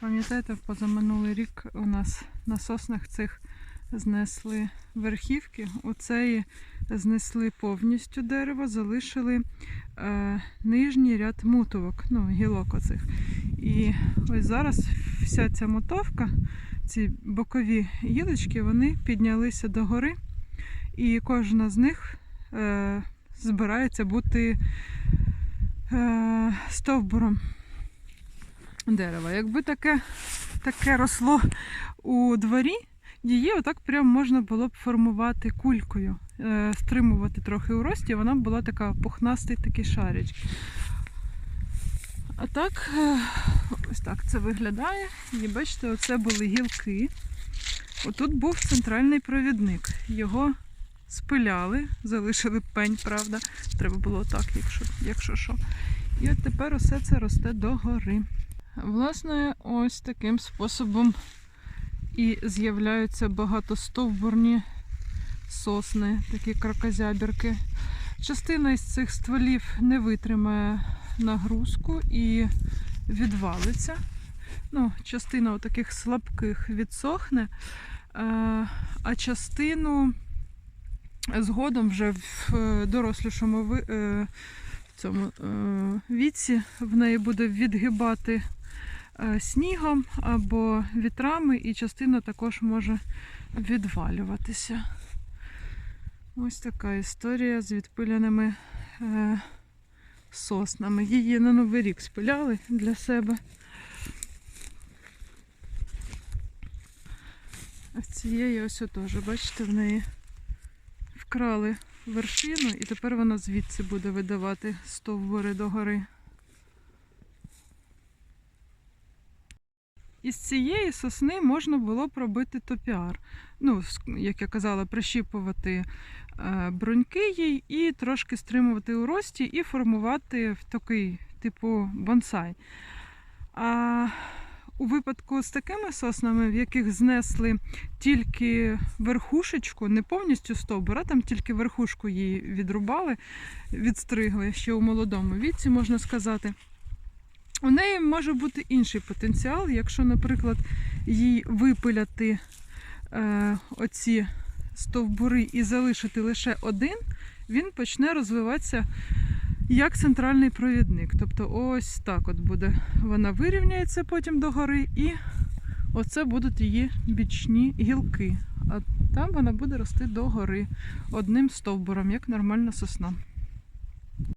Пам'ятаєте, позаминулий рік у нас на соснах цих знесли верхівки. Оцеї знесли повністю дерево, залишили е, нижній ряд мутовок, ну, гілок оцих. І ось зараз вся ця мотовка, ці бокові гілочки, вони піднялися догори, і кожна з них е, збирається бути е, стовбуром дерева. Якби таке, таке росло у дворі, її отак прям можна було б формувати кулькою, е, стримувати трохи у рості, вона б була така пухнастий такий шарич. А так, е, ось так це виглядає. І бачите, оце були гілки. Отут був центральний провідник. Його спиляли, залишили пень, правда. Треба було так, якщо, якщо що. І от тепер усе це росте догори. Власне, ось таким способом і з'являються багатостовбурні сосни, такі кракозябірки. Частина із цих стволів не витримає нагрузку і відвалиться. Ну, частина таких слабких відсохне, е, а частину згодом вже в е, дорослішому е, в цьому е, віці в неї буде відгибати е, снігом або вітрами, і частина також може відвалюватися. Ось така історія з відпиляними е, соснами. Її на Новий рік спиляли для себе. А цієї ось теж, бачите, в неї вкрали вершину, і тепер вона звідси буде видавати стовбури догори. Із цієї сосни можна було б робити топіар. Ну, як я казала, прищіпувати е, бруньки їй і трошки стримувати у рості і формувати в такий типу бонсай. А у випадку з такими соснами, в яких знесли тільки верхушечку, не повністю стовбур, а там тільки верхушку її відрубали, відстригли ще у молодому віці, можна сказати. У неї може бути інший потенціал, якщо, наприклад, їй випиляти е, оці стовбури і залишити лише один, він почне розвиватися як центральний провідник. Тобто ось так от буде. Вона вирівняється потім догори, і оце будуть її бічні гілки. А там вона буде рости догори одним стовбуром, як нормальна сосна.